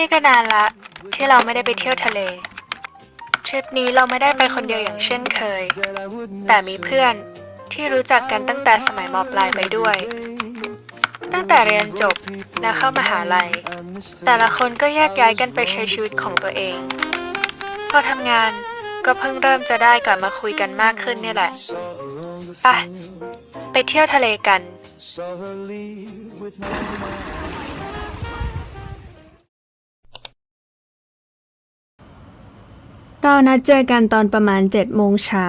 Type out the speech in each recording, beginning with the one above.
นี่ก็นานละ ที่เราไม่ได้ไปเที่ยวทะเล ทริปนี้เราไม่ได้ไปคนเดียวอย่างเช่นเคย แต่มีเพื่อนที่รู้จักกันตั้งแต่สมัยมปลายไปด้วย ตั้งแต่เรียนจบและเข้ามหาลัย แต่ละคนก็แยกย้ายกันไปใช้ชีวิตของตัวเอง พอทำงานก็เพิ่งเริ่มจะได้กลับมาคุยกันมากขึ้นนี่แหละไปไปเที่ยวทะเลกัน เรานัดเจอกันตอนประมาณ7จ็ดโมงเช้า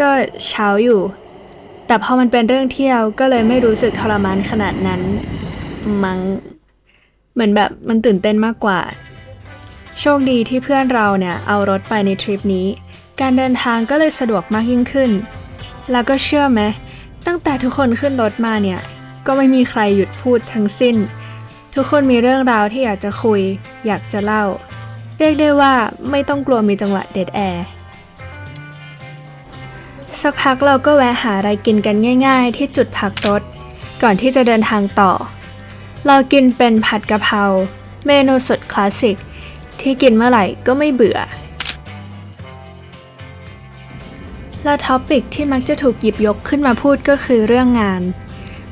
ก็เช้าอยู่ แต่พอมันเป็นเรื่องเที่ยวก็เลยไม่รู้สึกทรมานขนาดนั้น มัง้งเหมือนแบบมันตื่นเต้นมากกว่า โชคดีที่เพื่อนเราเนี่ยเอารถไปในทริปนี้ การเดินทางก็เลยสะดวกมากยิ่งขึ้น แล้วก็เชื่อไหมตั้งแต่ทุกคนขึ้นรถมาเนี่ย ก็ไม่มีใครหยุดพูดทั้งสิ้น ทุกคนมีเรื่องราวที่อยากจะคุย อยากจะเล่า เรียกได้ว่าไม่ต้องกลัวมีจังหวะเด็ดแอร์สักพักเราก็แวะหาอะไรกินกันง่าย ๆ ที่จุดพักรถ ก่อนที่จะเดินทางต่อ เรากินเป็นผัดกะเพราเมนูสุดคลาสสิก ที่กินเมื่อไหร่ก็ไม่เบื่อ และท็อปิกที่มักจะถูกหยิบยกขึ้นมาพูดก็คือเรื่องงาน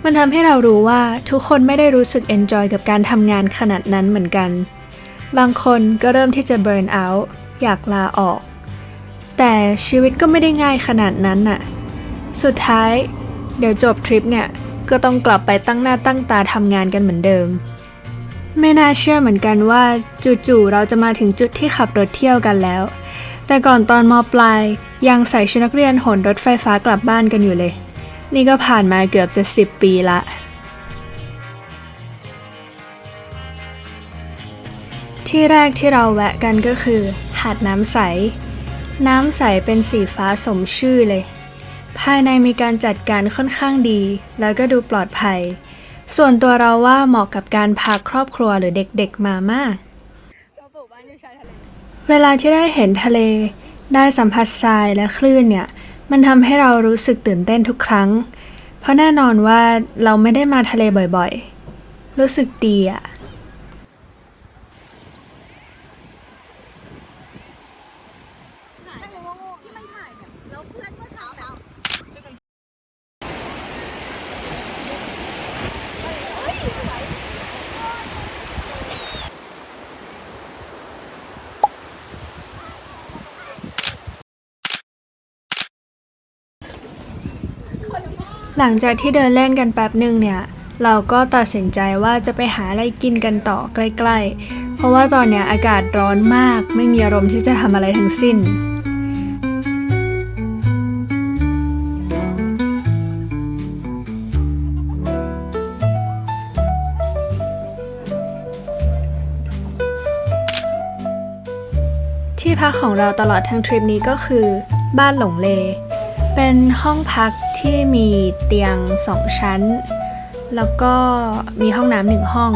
มันทำให้เรารู้ว่าทุกคนไม่ได้รู้สึกเอนจอยกับการทำงานขนาดนั้นเหมือนกัน บางคนก็เริ่มที่จะเบิร์นเอาท์อยากลาออก แต่ชีวิตก็ไม่ได้ง่ายขนาดนั้นน่ะ สุดท้าย เดี๋ยวจบทริปเนี่ย ก็ต้องกลับไปตั้งหน้าตั้งตาทำงานกันเหมือนเดิม ไม่น่าเชื่อเหมือนกันว่าจู่ๆเราจะมาถึงจุดที่ขับรถเที่ยวกันแล้ว แต่ก่อนตอนมปลายยังใส่ชุดนักเรียนหนรถไฟฟ้ากลับบ้านกันอยู่เลย นี่ก็ผ่านมาเกือบจะ10ปีละ ที่แรกที่เราแวะกันก็คือ หาดน้ำใส น้ำใสเป็นสีฟ้าสมชื่อเลย ภายในมีการจัดการค่อนข้างดี แล้วก็ดูปลอดภัย ส่วนตัวเราว่าเหมาะกับการพาครอบครัวหรือเด็กๆมามาก เวลาที่ได้เห็นทะเล ได้สัมผัสทรายและคลื่นเนี่ย มันทำให้เรารู้สึกตื่นเต้นทุกครั้ง เพราะแน่นอนว่าเราไม่ได้มาทะเลบ่อยๆ รู้สึกดีอะ หลังจากที่เดินเล่นกันแป๊บหนึ่งเนี่ย เราก็ตัดสินใจว่าจะไปหาอะไรกินกันต่อใกล้ ๆ เพราะว่าตอนเนี้ยอากาศร้อนมากไม่มีอารมณ์ที่จะทำอะไรทั้งสิ้นที่พักของเราตลอดทั้งทริปนี้ก็คือ บ้านหลงเล เป็นห้องพักที่มีเตียงสองชั้น แล้วก็มีห้องน้ำหนึ่งห้อง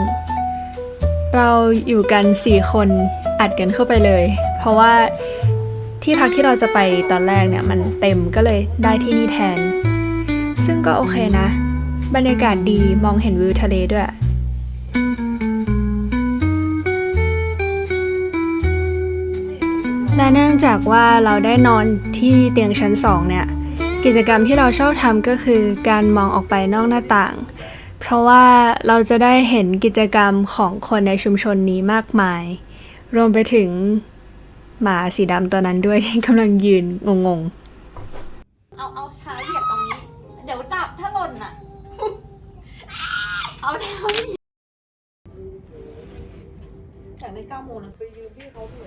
เราอยู่กัน 4 คนอัดกันเข้าไปเลย เพราะว่าที่พักที่เราจะไปตอนแรกเนี่ยมันเต็มก็เลยได้ที่นี่แทน ซึ่งก็โอเคนะ บรรยากาศดีมองเห็นวิวทะเลด้วยและเนื่องจากว่าเราได้นอนที่เตียงชั้นสองเนี่ย กิจกรรมที่เราชอบทำก็คือการมองออกไปนอกหน้าต่าง เพราะว่าเราจะได้เห็นกิจกรรมของคนในชุมชนนี้มากมาย รวมไปถึงหมาสีดำตัวนั้นด้วยที่กำลังยืนงงเอาเอาเท้าเหยียบ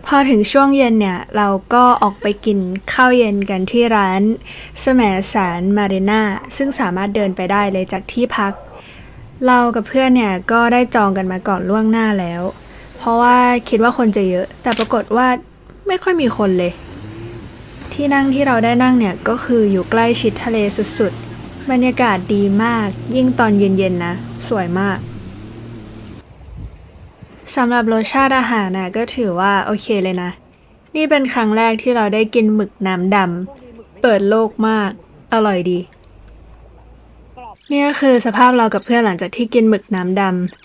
พอถึงช่วงเย็นเนี่ย เราก็ออกไปกินข้าวเย็นกันที่ร้านสมสารมารีนาซึ่งสามารถเดินไปได้เลยจากที่พัก เรากับเพื่อนเนี่ยก็ได้จองกันมาก่อนล่วงหน้าแล้ว เพราะว่าคิดว่าคนจะเยอะ แต่ปรากฏว่าไม่ค่อยมีคนเลย ที่นั่งที่เราได้นั่งเนี่ยก็คืออยู่ใกล้ชิดทะเลสุดๆ บรรยากาศดีมาก ยิ่งตอนเย็นๆนะ สวยมาก สำหรับรสชาติอาหารนะก็ถือว่าโอเคเลยนะ นี่เป็นครั้งแรกที่เราได้กินหมึกน้ำดำเปิดโลกมาก อร่อยดี นี่ก็คือสภาพเรากับเพื่อนหลังจากที่กินหมึกน้ำด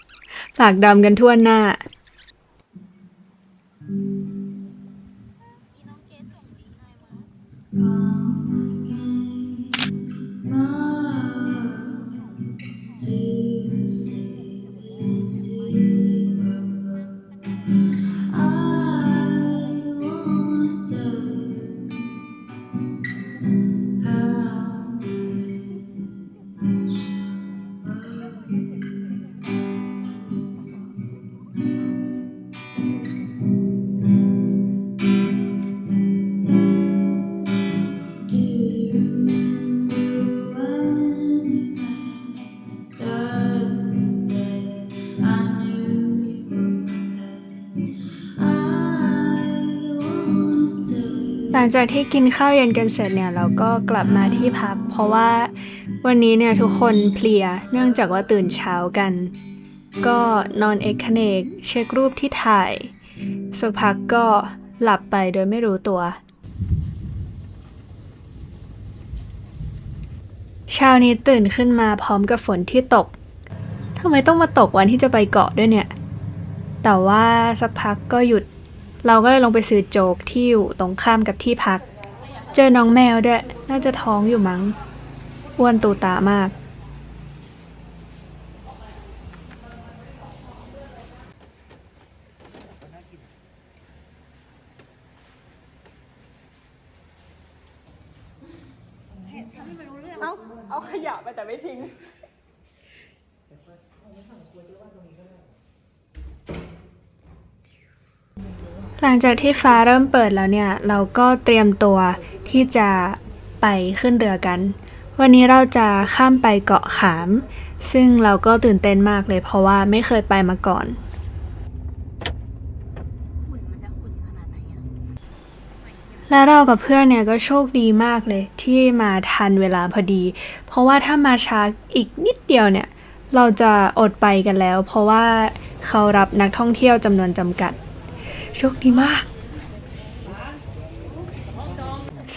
ำปากดำกันทั่วหน้า หลังจากที่กินข้าวเย็นกันเสร็จเนี่ยเราก็กลับมาที่พักเพราะว่าวันนี้เนี่ยทุกคนเพลียเนื่องจากว่าตื่นเช้ากัน ก็นอนเอกเนกเช็ครูปที่ถ่าย สักพักก็หลับไปโดยไม่รู้ตัว เช้านี้ตื่นขึ้นมาพร้อมกับฝนที่ตกทำไมต้องมาตกวันที่จะไปเกาะด้วยเนี่ย แต่ว่าสักพักก็หยุด เราก็เลยลงไปซื้อโจ๊กที่อยู่ตรงข้ามกับที่พัก เจอน้องแมวด้วยน่าจะท้องอยู่มั้งอ้วนตูตามาก เอาเอาขยะไปแต่ไม่ทิ้ง หลังจากที่ฟ้าเริ่มเปิดแล้วเนี่ย เราก็เตรียมตัวที่จะไปขึ้นเรือกัน วันนี้เราจะข้ามไปเกาะขาม ซึ่งเราก็ตื่นเต้นมากเลยเพราะว่าไม่เคยไปมาก่อน และเรากับเพื่อนเนี่ยก็โชคดีมากเลยที่มาทันเวลาพอดี เพราะว่าถ้ามาช้าอีกนิดเดียวเนี่ย เราจะอดไปกันแล้ว เพราะว่าเขารับนักท่องเที่ยวจำนวนจำกัด โชคดีมาก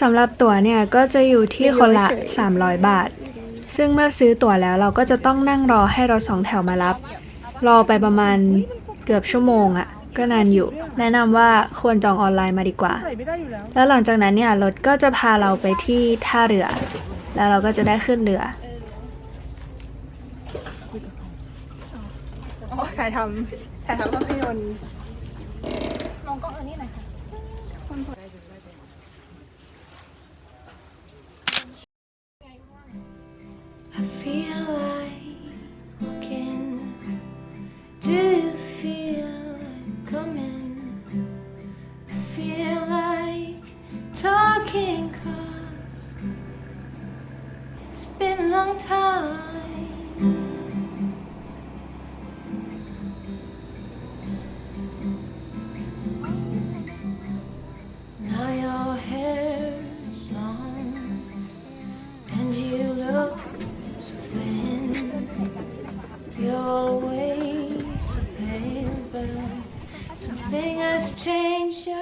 สำหรับตั๋วเนี่ยก็จะอยู่ที่คนละ 300 บาท ซึ่งเมื่อซื้อตั๋วแล้วเราก็จะต้องนั่งรอให้รถสองแถวมารับ รอไปประมาณเกือบชั่วโมงอะ่ะ ก็นานอยู่ แนะนำว่าควรจองออนไลน์มาดีกว่าใส่ไม่ได้อยู่แล้วแล้วหลังจากนั้นเนี่ยรถก็จะพาเราไปที่ท่าเรือ แล้วเราก็จะได้ขึ้นเรือถ่ายทำถ่ายทำภาพยนตร์ม องกล้องอันนี้หน่อยค่ะ I has changed. You're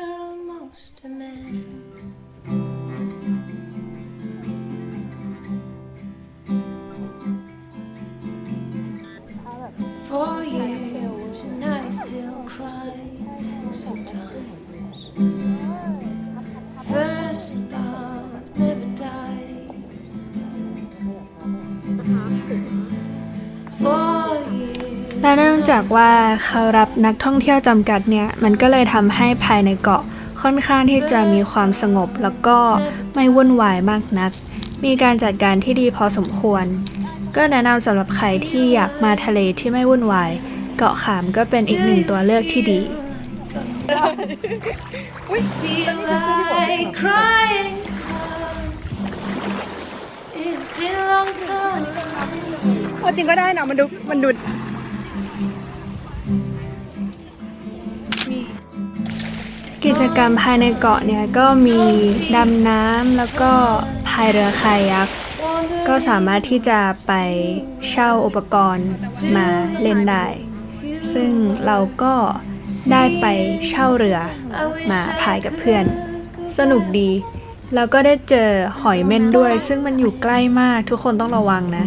และเนื่องจากว่าเขารับนักท่องเที่ยวจำกัดเนี่ย มันก็เลยทำให้ภายในเกาะค่อนข้างที่จะมีความสงบ แล้วก็ไม่วุ่นวายมากนัก มีการจัดการที่ดีพอสมควร ก็แนะนำสำหรับใครที่อยากมาทะเลที่ไม่วุ่นวาย เกาะขามก็เป็นอีกหนึ่งตัวเลือกที่ดี feel like crying. It's been a long time. เอาจริงก็ได้นะมันดูมันดู กิจกรรมภายในเกาะเนี่ยก็มีดำน้ำแล้วก็พายเรือคายักก็สามารถที่จะไปเช่าอุปกรณ์มาเล่นได้ ซึ่งเราก็ได้ไปเช่าเรือมาพายกับเพื่อน สนุกดี แล้วก็ได้เจอหอยเม่นด้วย ซึ่งมันอยู่ใกล้มากทุกคนต้องระวังนะ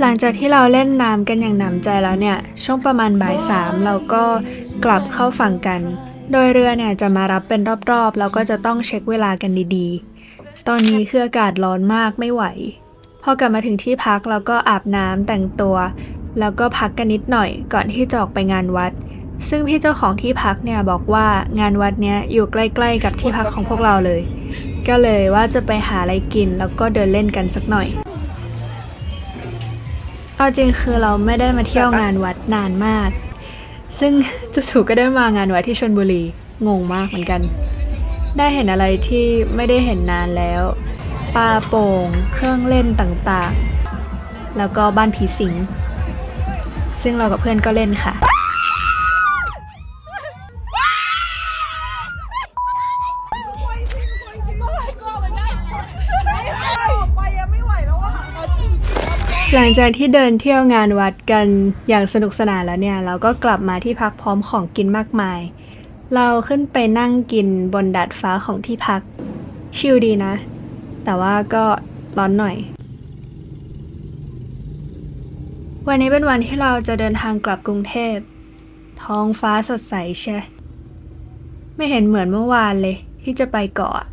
หลังจากที่เราเล่นน้ำกันอย่างหนำใจแล้วเนี่ย ช่วงประมาณบ่ายสามเราก็กลับเข้าฝั่งกัน โดยเรือเนี่ยจะมารับเป็นรอบๆ แล้วก็จะต้องเช็คเวลากันดีๆ ตอนนี้คืออากาศร้อนมากไม่ไหว พอกลับมาถึงที่พักเราก็อาบน้ำแต่งตัว แล้วก็พักกันนิดหน่อยก่อนที่จะออกไปงานวัด ซึ่งพี่เจ้าของที่พักเนี่ยบอกว่างานวัดเนี้ยอยู่ใกล้ๆกับที่พักของพวกเราเลย ก็เลยว่าจะไปหาอะไรกินแล้วก็เดินเล่นกันสักหน่อย เอาจริงคือเราไม่ได้มาเที่ยวงานวัดนานมาก ซึ่งจู่ๆก็ได้มางานวัดที่ชนบุรี งงมากเหมือนกัน ได้เห็นอะไรที่ไม่ได้เห็นนานแล้วปลาโป่ง เครื่องเล่นต่างๆ แล้วก็บ้านผีสิง ซึ่งเรากับเพื่อนก็เล่นค่ะ หลังจากที่เดินเที่ยวงานวัดกันอย่างสนุกสนานแล้วเนี่ย เราก็กลับมาที่พักพร้อมของกินมากมาย เราขึ้นไปนั่งกินบนดาดฟ้าของที่พัก ชิลดีนะ แต่ว่าก็ร้อนหน่อย วันนี้เป็นวันที่เราจะเดินทางกลับกรุงเทพ ท้องฟ้าสดใสใช่ ไม่เห็นเหมือนเมื่อวานเลยที่จะไปเกาะอะ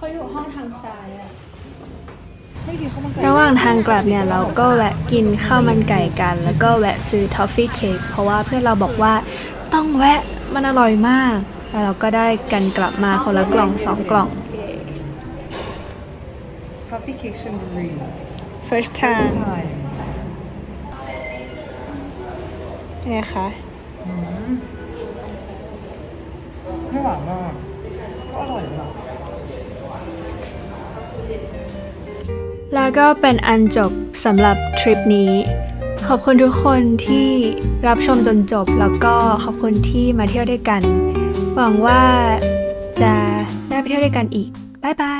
เขาอยู่ห้องทางซ้ายอะระหว่างทางกลับเนี่ยเราก็แวะกินข้าวมันไก่กัน แล้วก็แวะซื้อทอฟฟี่เค้กเพราะว่าเพื่อนเราบอกว่าต้องแวะมันอร่อยมาก แล้วเราก็ได้กันกลับมาคนละกล่องสองกล่องท็อฟฟี่เค้กชลบุรี first time ใช่เนี่ยค่ะไม่หวานมากก็อร่อยนะ แล้วก็เป็นอันจบสำหรับทริปนี้ ขอบคุณทุกคนที่รับชมจนจบ แล้วก็ขอบคุณที่มาเที่ยวด้วยกัน หวังว่าจะได้ไปเที่ยวด้วยกันอีก บ๊ายบาย